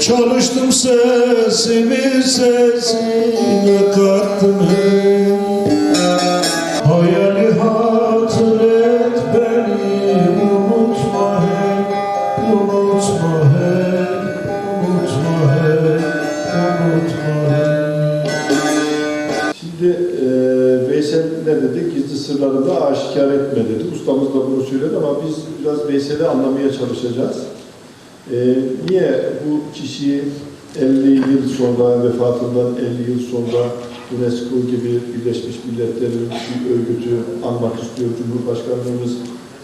Çalıştım sesimi sesine kattım hey Unutma ne dedi? Gizli sırları da aşikar etme dedi. Ustamız da bunu söyledi ama biz biraz Veysel'i anlamaya çalışacağız. E, niye bu kişiyi 50 yıl sonra, vefatından 50 yıl sonra UNESCO gibi Birleşmiş Milletler'in bir örgütü anmak istiyor. Cumhurbaşkanlığımız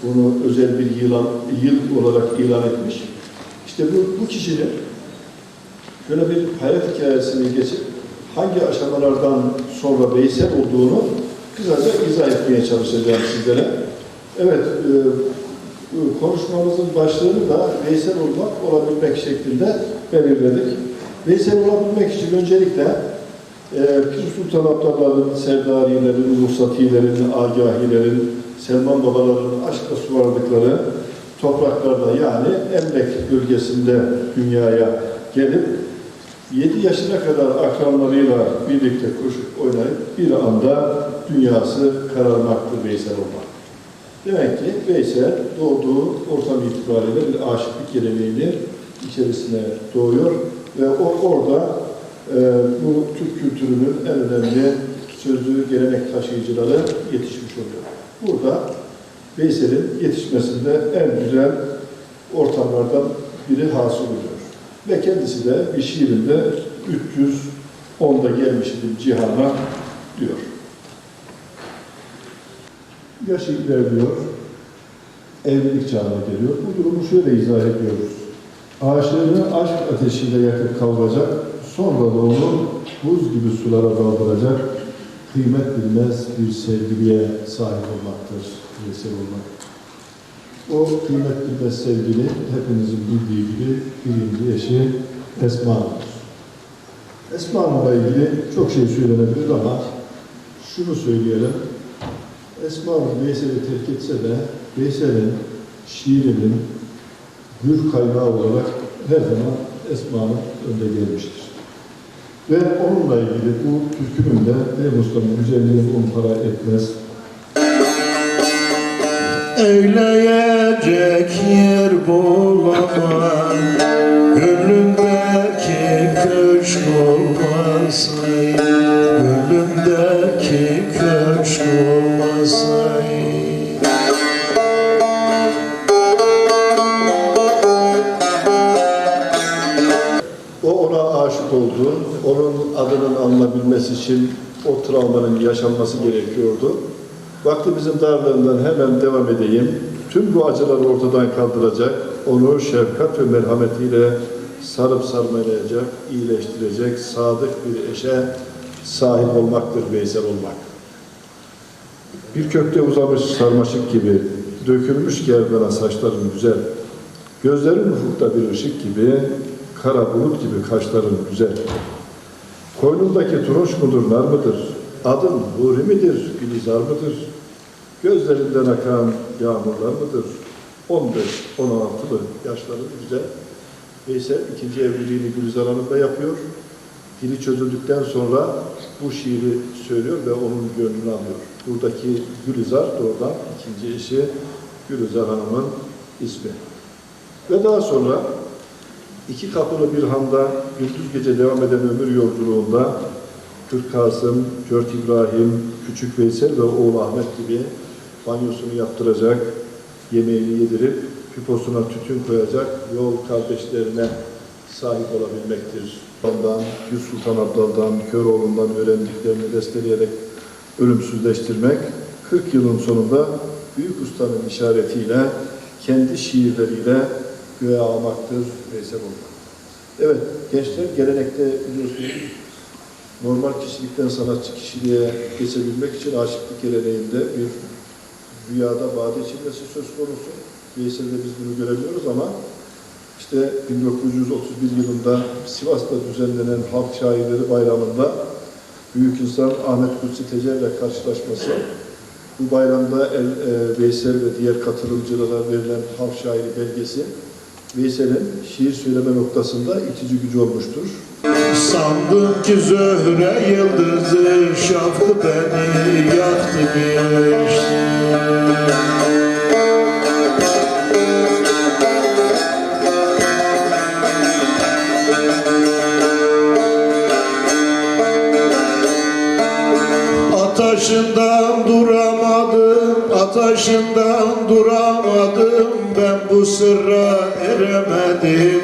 bunu özel bir yılan, yıl olarak ilan etmiş. İşte bu, bu kişinin şöyle bir hayat hikayesini geçip hangi aşamalardan sonra Veysel olduğunu kısaca izah etmeye çalışacağım sizlere. Evet, e, konuşmamızın başlığını da Veysel olmak, olabilmek şeklinde belirledik. Veysel olabilmek için öncelikle e, Pir Sultan Abdallah'ın, Serdarilerin, Ruhsatilerin, Agahilerin, Selman Babaların aşkla suvardıkları topraklarda yani Emlek bölgesinde dünyaya gelip 7 yaşına kadar akranlarıyla birlikte koşup oynayıp bir anda dünyası kararmaktır Veysel olmak. Demek ki Veysel doğduğu ortam itibariyle bir aşıklık geleneğini içerisine doğuyor ve o orada e, bu Türk kültürünün en önemli sözlü gelenek taşıyıcıları yetişmiş oluyor. Burada Veysel'in yetişmesinde en güzel ortamlardan biri hasıl oluyor. Ve kendisi de bir şiirinde 310'da gelmiştir cihana diyor. Yaşı ilerliyor, evlilik çağına geliyor. Bu durumu şöyle izah ediyoruz. Aşığını aşk ateşiyle yakıp kavuracak, sonra da onu buz gibi sulara daldıracak, kıymet bilmez bir sevgiliye sahip olmaktır, vesile olmak. O kıymet bilmez sevgili hepinizin bildiği gibi birinci eşi Esma'dır. Esma'la ilgili çok şey söylenebilir ama şunu söyleyelim. Esma Veysel'i terk etse de Veysel'in şiirinin gür kaynağı olarak her zaman Esma'nın önde gelmiştir. Ve onunla ilgili bu türkümün de Ey Mustafa güzelliğin on para etmez. Eyleyecek yer bulamam Gönlümdeki köşk olmasaydı Gönlümdeki köşk olmasaydı O ona aşık oldu. Onun adının alınabilmesi için o travmanın yaşanması gerekiyordu. Vaktimizin darlığından hemen devam edeyim. Tüm bu acıları ortadan kaldıracak, onu şefkat ve merhametiyle sarıp sarmalayacak, iyileştirecek, sadık bir eşe sahip olmaktır Veysel olmak. Bir kökte uzamış sarmaşık gibi, dökülmüş gergana saçların güzel, gözlerin ufukta bir ışık gibi, kara bulut gibi kaşların güzel. Koynundaki turuş mudur, nar mıdır? Adın Huri midir, Gülizar mıdır? Gözlerinden akan yağmurlar mıdır? 15, 16'lı yaşları güzel. Veysel ikinci evliliğini Gülizar Hanım'da yapıyor. Dili çözüldükten sonra bu şiiri söylüyor ve onun gönlünü alıyor. Buradaki Gülizar doğrudan ikinci eşi Gülizar Hanım'ın ismi. Ve daha sonra iki kapılı bir handa gündüz gece devam eden ömür yolculuğunda Türk Kasım, Cört İbrahim, Küçük Veysel ve oğlu Ahmet gibi banyosunu yaptıracak, yemeğini yedirip piposuna tütün koyacak yol kardeşlerine sahip olabilmektir. Ondan, Gül Sultan Abdal'dan, Köroğlu'ndan öğrendiklerini besteleyerek ölümsüzleştirmek, 40 yılın sonunda büyük ustanın işaretiyle, kendi şiirleriyle göğe almaktır, Veysel olmak. Evet, gençler gelenekte biliyorsunuz normal kişilikten sanatçı kişiliğe geçebilmek için aşıklık geleneğinde bir rüyada vade içilmesi söz konusu. Veysel'de biz bunu göremiyoruz ama işte 1931 yılında Sivas'ta düzenlenen Halk Şairleri Bayramı'nda büyük insan Ahmet Kutsi Tecer'le karşılaşması, bu bayramda El, e, Veysel ve diğer katılımcılara verilen halk şairi belgesi, Veysel'in şiir söyleme noktasında itici gücü olmuştur. Sandım ki zöhre yıldızı şafı beni yaktı geçti. Ataşından duramadım, ataşından duramadım. Ben bu sırra eremedim.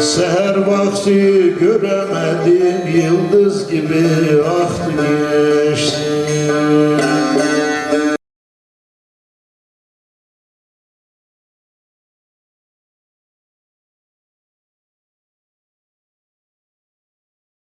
Seher vakti göremedim yıldız gibi aktı